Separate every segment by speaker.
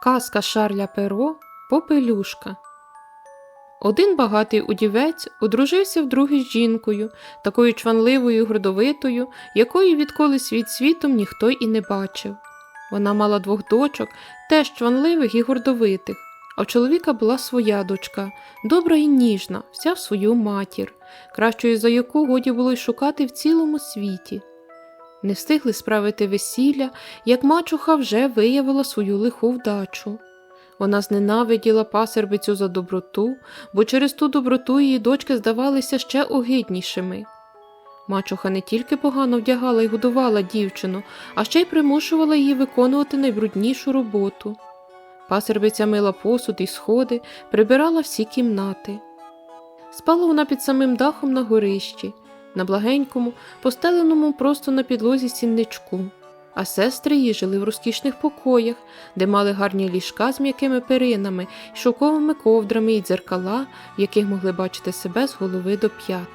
Speaker 1: Казка Шарля Перо Попелюшка. Один багатий удівець одружився вдруге з жінкою, такою чванливою і гордовитою, якої відколи світ світом ніхто і не бачив. Вона мала двох дочок, теж чванливих і гордовитих, а в чоловіка була своя дочка, добра і ніжна, вся в свою матір, кращої за яку годі було й шукати в цілому світі. Не встигли справити весілля, як мачуха вже виявила свою лиху вдачу. Вона зненавиділа пасербицю за доброту, бо через ту доброту її дочки здавалися ще огиднішими. Мачуха не тільки погано вдягала і годувала дівчину, а ще й примушувала її виконувати найбруднішу роботу. Пасербиця мила посуд і сходи, прибирала всі кімнати. Спала вона під самим дахом на горищі, на благенькому, постеленому просто на підлозі сінничку, а сестри її жили в розкішних покоях, де мали гарні ліжка з м'якими перинами, шовковими ковдрами і дзеркала, в яких могли бачити себе з голови до п'ят.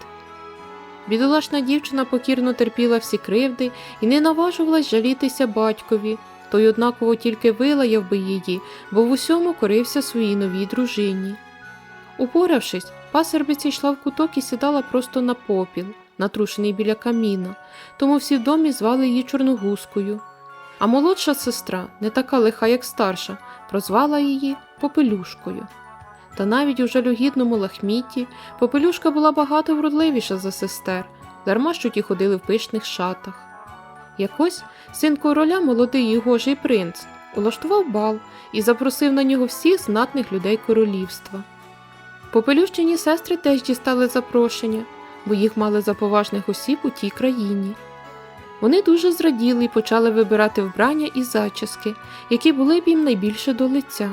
Speaker 1: Бідолашна дівчина покірно терпіла всі кривди і не наважувалась жалітися батькові, той однаково тільки вилаяв би її, бо в усьому корився своїй новій дружині. Упоравшись, пасербиця йшла в куток і сідала просто на попіл, натрушений біля каміна, тому всі в домі звали її Чорногузкою. А молодша сестра, не така лиха, як старша, прозвала її Попелюшкою. Та навіть у жалюгідному лахміті Попелюшка була багато вродливіша за сестер, дарма що ті ходили в пишних шатах. Якось син короля, молодий і гожий принц, улаштував бал і запросив на нього всіх знатних людей королівства. Попелющині сестри теж дістали запрошення, бо їх мали за поважних осіб у тій країні. Вони дуже зраділи і почали вибирати вбрання і зачіски, які були б їм найбільше до лиця.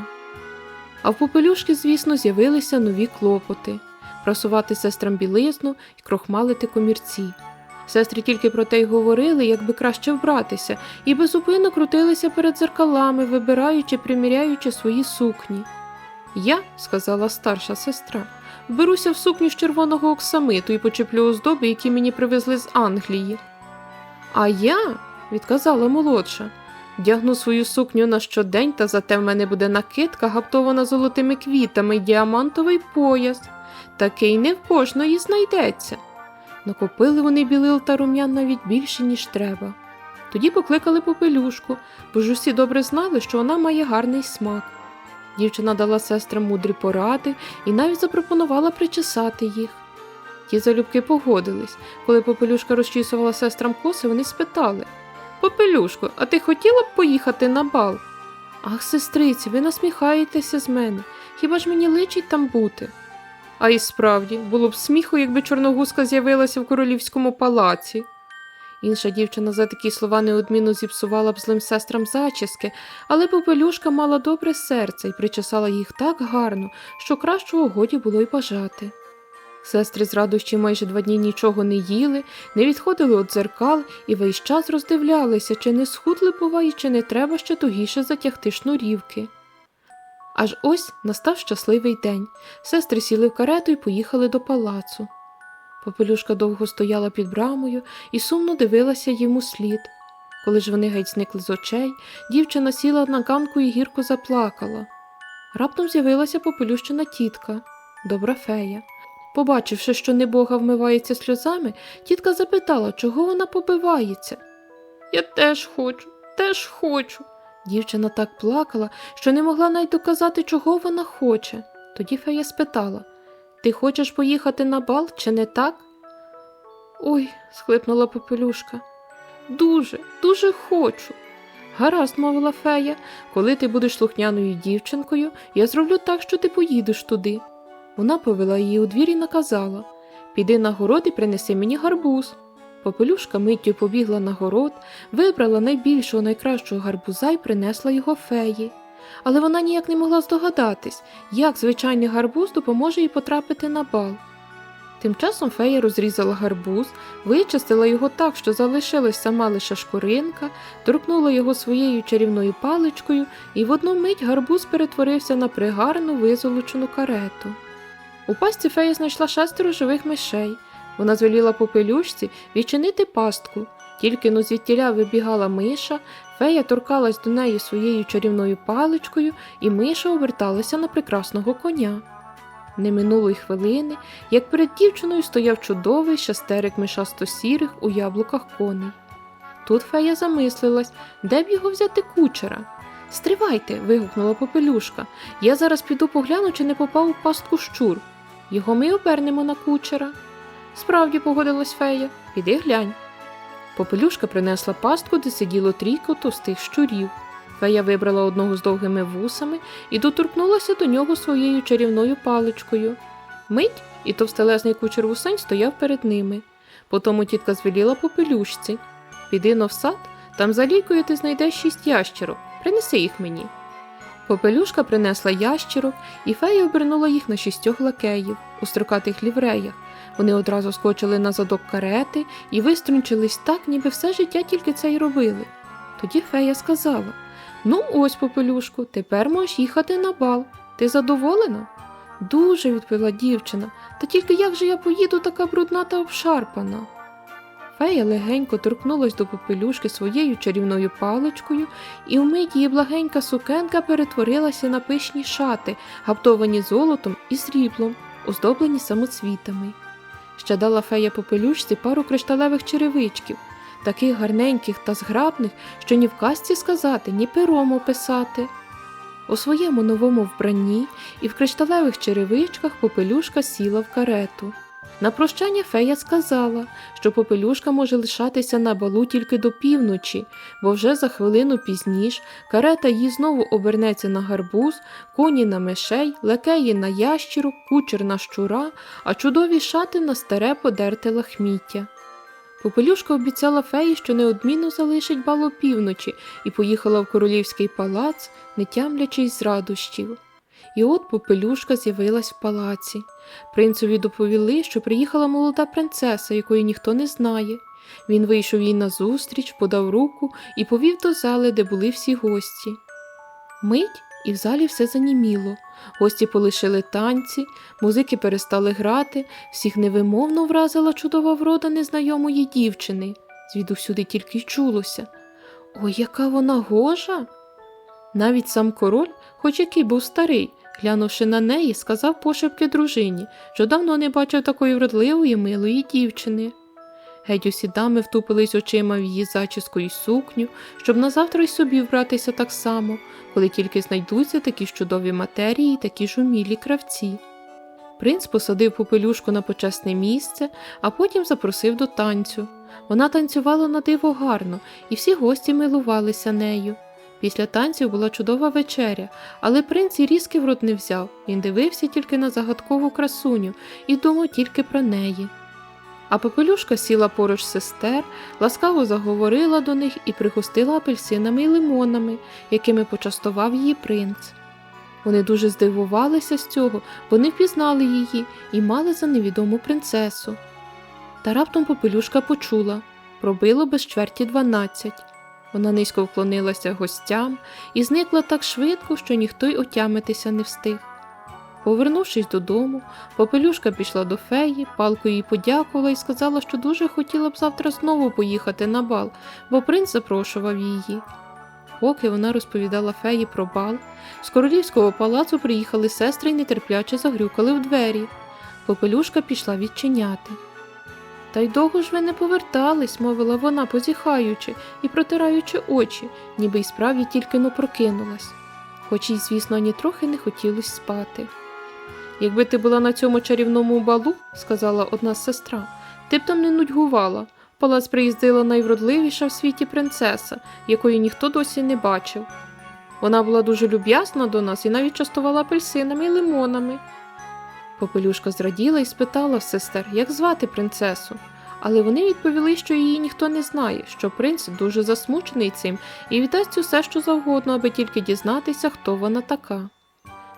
Speaker 1: А в попелюшки, звісно, з'явилися нові клопоти прасувати сестрам білизну і крохмалити комірці. Сестри тільки про те й говорили, як би краще вбратися, і безупинно крутилися перед зеркалами, вибираючи, приміряючи свої сукні. Я, сказала старша сестра, вберуся в сукню з червоного оксамиту і почеплю оздоби, які мені привезли з Англії. А я, відказала молодша, вдягну свою сукню на щодень, та зате в мене буде накидка, гаптована золотими квітами й діамантовий пояс. Такий не в кожної знайдеться. Накопили вони білил та рум'ян навіть більше, ніж треба. Тоді покликали попелюшку, бо ж усі добре знали, що вона має гарний смак. Дівчина дала сестрам мудрі поради і навіть запропонувала причесати їх. Ті залюбки погодились. Коли попелюшка розчісувала сестрам коси, вони спитали Попелюшко, а ти хотіла б поїхати на бал? Ах, сестриці, ви насміхаєтеся з мене. Хіба ж мені личить там бути? А і справді, було б сміху, якби чорногузка з'явилася в королівському палаці. Інша дівчина за такі слова неодмінно зіпсувала б злим сестрам зачіски, але попелюшка мала добре серце і причесала їх так гарно, що кращого годі було й бажати. Сестри з радощі майже два дні нічого не їли, не відходили від дзеркал і весь час роздивлялися, чи не схудли буває, чи не треба ще тугіше затягти шнурівки. Аж ось настав щасливий день. Сестри сіли в карету і поїхали до палацу. Попелюшка довго стояла під брамою і сумно дивилася йому слід. Коли ж вони геть зникли з очей, дівчина сіла на ганку і гірко заплакала. Раптом з'явилася попелющина тітка, добра фея. Побачивши, що небога вмивається сльозами, тітка запитала, чого вона побивається. Я теж хочу, теж хочу. Дівчина так плакала, що не могла навіть доказати, чого вона хоче. Тоді фея спитала Ти хочеш поїхати на бал, чи не так? Ой, схлипнула попелюшка. Дуже, дуже хочу. Гаразд, мовила фея, коли ти будеш слухняною дівчинкою, я зроблю так, що ти поїдеш туди. Вона повела її у двір і наказала Піди на город і принеси мені гарбуз. Попелюшка миттю побігла на город, вибрала найбільшого найкращого гарбуза і принесла його феї. Але вона ніяк не могла здогадатись, як звичайний гарбуз допоможе їй потрапити на бал. Тим часом фея розрізала гарбуз, вичистила його так, що залишилась сама лише шкуринка, торкнула його своєю чарівною паличкою, і в одну мить гарбуз перетворився на пригарну визолочену карету. У пастці фея знайшла шестеро живих мишей. Вона звеліла попелюшці відчинити пастку. Тільки но звідтіля вибігала миша, Фея торкалась до неї своєю чарівною паличкою, і миша оберталася на прекрасного коня. Не минуло й хвилини, як перед дівчиною стояв чудовий шестерик мишасто-сірих у яблуках коней. Тут фея замислилась, де б його взяти кучера. Стривайте. вигукнула попелюшка. Я зараз піду погляну, чи не попав у пастку щур. Його ми обернемо на кучера. Справді погодилась фея, піди глянь. Попелюшка принесла пастку, де сиділо трійко товстих щурів. Фея вибрала одного з довгими вусами і доторкнулася до нього своєю чарівною паличкою. Мить, і товстелезний кучер вусань стояв перед ними. Потому тітка звеліла попелюшці. Піди но в сад, там за лікою ти знайдеш шість ящерок. Принеси їх мені. Попелюшка принесла ящерок, і фея обернула їх на шістьох лакеїв у строкатих лівреях. Вони одразу скочили на задок карети і виструнчились так, ніби все життя тільки це й робили. Тоді фея сказала: Ну, ось, попелюшку, тепер можеш їхати на бал. Ти задоволена? Дуже, відповіла дівчина, та тільки як же я поїду така брудна та обшарпана. Фея легенько торкнулась до попелюшки своєю чарівною паличкою, і вмить її благенька сукенка перетворилася на пишні шати, гаптовані золотом і сріблом, оздоблені самоцвітами. Ще дала фея попелюшці пару кришталевих черевичків, таких гарненьких та зграбних, що ні в казці сказати, ні пером описати. У своєму новому вбранні і в кришталевих черевичках попелюшка сіла в карету. На прощання фея сказала, що попелюшка може лишатися на балу тільки до півночі, бо вже за хвилину пізніш карета її знову обернеться на гарбуз, коні на мишей, лекеї на ящірок, кучер на щура, а чудові шати на старе подерте лахміття. Попелюшка обіцяла феї, що неодмінно залишить бал опівночі, і поїхала в королівський палац, не тямлячись з радощів. І от попелюшка з'явилась в палаці. Принцеві доповіли, що приїхала молода принцеса, якої ніхто не знає. Він вийшов їй назустріч, подав руку і повів до зали, де були всі гості. Мить, і в залі все заніміло. Гості полишили танці, музики перестали грати, всіх невимовно вразила чудова врода незнайомої дівчини. Звідусюди тільки й чулося. Ой, яка вона гожа! Навіть сам король, хоч який був старий, глянувши на неї, сказав пошепки дружині, що давно не бачив такої вродливої милої дівчини. Геть усі дами втупились очима в її зачіску й сукню, щоб назавтра й собі вбратися так само, коли тільки знайдуться такі ж чудові матерії й такі ж умілі кравці. Принц посадив попелюшку на почесне місце, а потім запросив до танцю. Вона танцювала на диво гарно, і всі гості милувалися нею. Після танців була чудова вечеря, але принц і різки в рот не взяв. Він дивився тільки на загадкову красуню і думав тільки про неї. А попелюшка сіла поруч сестер, ласкаво заговорила до них і пригостила апельсинами й лимонами, якими почастував її принц. Вони дуже здивувалися з цього, бо не впізнали її і мали за невідому принцесу. Та раптом попелюшка почула пробило без чверті дванадцять. Вона низько вклонилася гостям і зникла так швидко, що ніхто й отямитися не встиг. Повернувшись додому, попелюшка пішла до феї, палкою їй подякувала і сказала, що дуже хотіла б завтра знову поїхати на бал, бо принц запрошував її. Поки вона розповідала феї про бал, з королівського палацу приїхали сестри й нетерпляче загрюкали в двері. Попелюшка пішла відчиняти. Та й довго ж ви не повертались, мовила вона, позіхаючи і протираючи очі, ніби й справді тільки но прокинулась, хоч їй, звісно, ані трохи не хотілося спати. Якби ти була на цьому чарівному балу, сказала одна сестра, ти б там не нудьгувала. В палац приїздила найвродливіша в світі принцеса, якої ніхто досі не бачив. Вона була дуже люб'язна до нас і навіть частувала апельсинами і лимонами. Попелюшка зраділа і спитала в сестер, як звати принцесу, але вони відповіли, що її ніхто не знає, що принц дуже засмучений цим і віддасть усе, що завгодно, аби тільки дізнатися, хто вона така.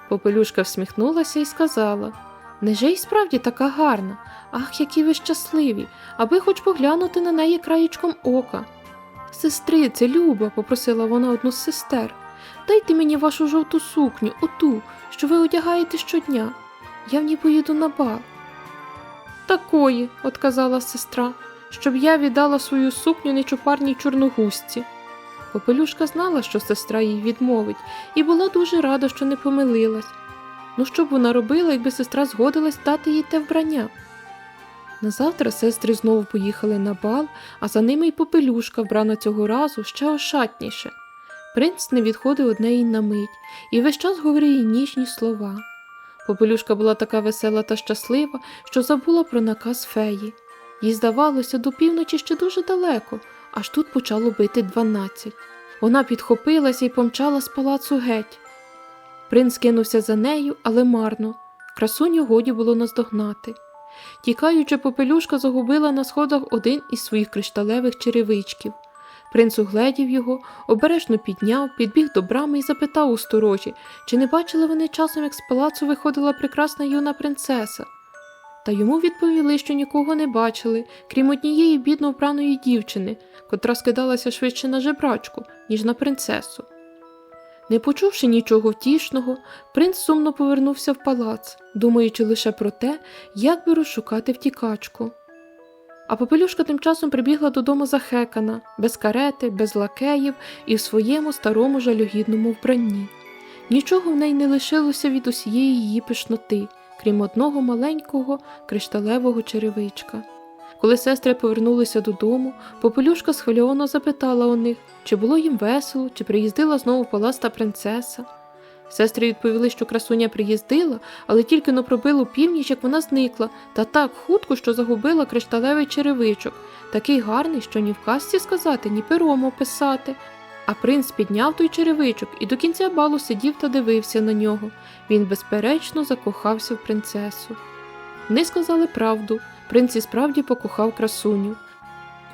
Speaker 1: Попелюшка всміхнулася і сказала Неже й справді така гарна, ах, які ви щасливі, аби хоч поглянути на неї краєчком ока. Сестрице, Люба, попросила вона одну з сестер, дайте мені вашу жовту сукню, оту, що ви одягаєте щодня. Я в ній поїду на бал. Такої, отказала сестра, щоб я віддала свою сукню нечупарній чорногузці. Попелюшка знала, що сестра їй відмовить, і була дуже рада, що не помилилась. Ну що б вона робила, якби сестра згодилась дати їй те вбрання? Назавтра сестри знову поїхали на бал, а за ними й попелюшка, вбрана цього разу ще ошатніше. Принц не відходив од неї на мить і весь час говорив їй ніжні слова. Попелюшка була така весела та щаслива, що забула про наказ феї. Їй здавалося, до півночі ще дуже далеко, аж тут почало бити дванадцять. Вона підхопилася і помчала з палацу геть. Принц кинувся за нею, але марно. Красуню годі було наздогнати. Тікаючи, попелюшка загубила на сходах один із своїх кришталевих черевичків. Принц угледів його, обережно підняв, підбіг до брами і запитав у сторожі, чи не бачили вони часом, як з палацу виходила прекрасна юна принцеса. Та йому відповіли, що нікого не бачили, крім однієї бідно вбраної дівчини, котра скидалася швидше на жебрачку, ніж на принцесу. Не почувши нічого втішного, принц сумно повернувся в палац, думаючи лише про те, як би розшукати втікачку. А попелюшка тим часом прибігла додому захекана, без карети, без лакеїв і в своєму старому жалюгідному вбранні. Нічого в неї не лишилося від усієї її пишноти, крім одного маленького кришталевого черевичка. Коли сестри повернулися додому, попелюшка схвильовано запитала у них, чи було їм весело, чи приїздила знову в палац та принцеса. Сестри відповіли, що красуня приїздила, але тільки но пробило північ, як вона зникла, та так хутко, що загубила кришталевий черевичок, такий гарний, що ні в казці сказати, ні пером описати. А принц підняв той черевичок і до кінця балу сидів та дивився на нього. Він, безперечно, закохався в принцесу. Вони сказали правду, принц і справді покохав красуню.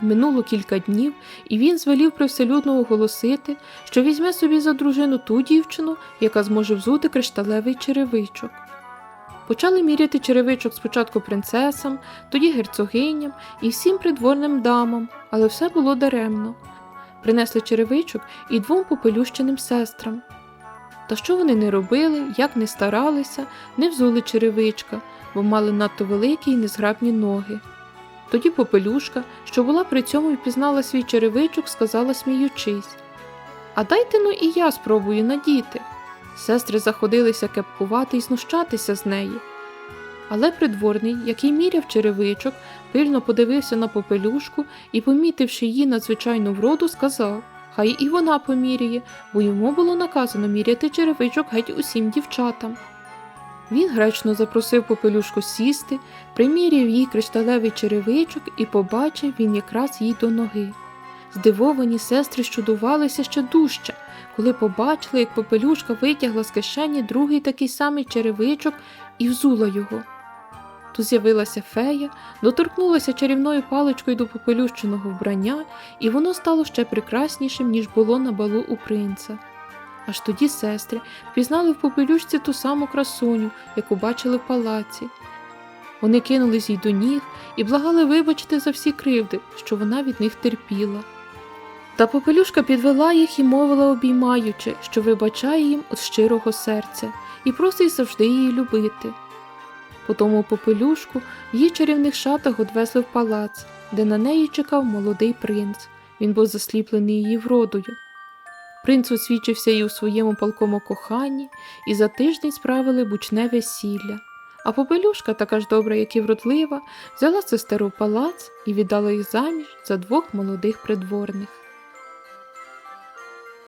Speaker 1: Минуло кілька днів, і він звелів привселюдно оголосити, що візьме собі за дружину ту дівчину, яка зможе взути кришталевий черевичок. Почали міряти черевичок спочатку принцесам, тоді герцогиням і всім придворним дамам, але все було даремно. Принесли черевичок і двом попелющеним сестрам. Та що вони не робили, як не старалися, не взули черевичка, бо мали надто великі й незграбні ноги. Тоді попелюшка, що була при цьому і впізнала свій черевичок, сказала, сміючись А дайте ну і я спробую надіти. Сестри заходилися кепкувати і знущатися з неї. Але придворний, який міряв черевичок, пильно подивився на попелюшку і, помітивши її надзвичайну вроду, сказав Хай і вона поміряє, бо йому було наказано міряти черевичок геть усім дівчатам. Він гречно запросив попелюшку сісти, приміряв їй кришталевий черевичок і побачив він якраз їй до ноги. Здивовані сестри щудувалися ще дужче, коли побачили, як попелюшка витягла з кишені другий такий самий черевичок і взула його. Тут з'явилася фея, доторкнулася чарівною паличкою до попелющеного вбрання, і воно стало ще прекраснішим, ніж було на балу у принца. Аж тоді сестри впізнали в попелюшці ту саму красуню, яку бачили в палаці. Вони кинулись їй до ніг і благали вибачити за всі кривди, що вона від них терпіла. Та попелюшка підвела їх і мовила, обіймаючи, що вибачає їм від щирого серця і просить завжди її любити. Потому попелюшку в її чарівних шатах одвезли в палац, де на неї чекав молодий принц. Він був засліплений її вродою. Принц освічився і у своєму палкому коханні, і за тиждень справили бучне весілля. А попелюшка, така ж добра, як і вродлива, взяла сестеру в палац і віддала їх заміж за двох молодих придворних.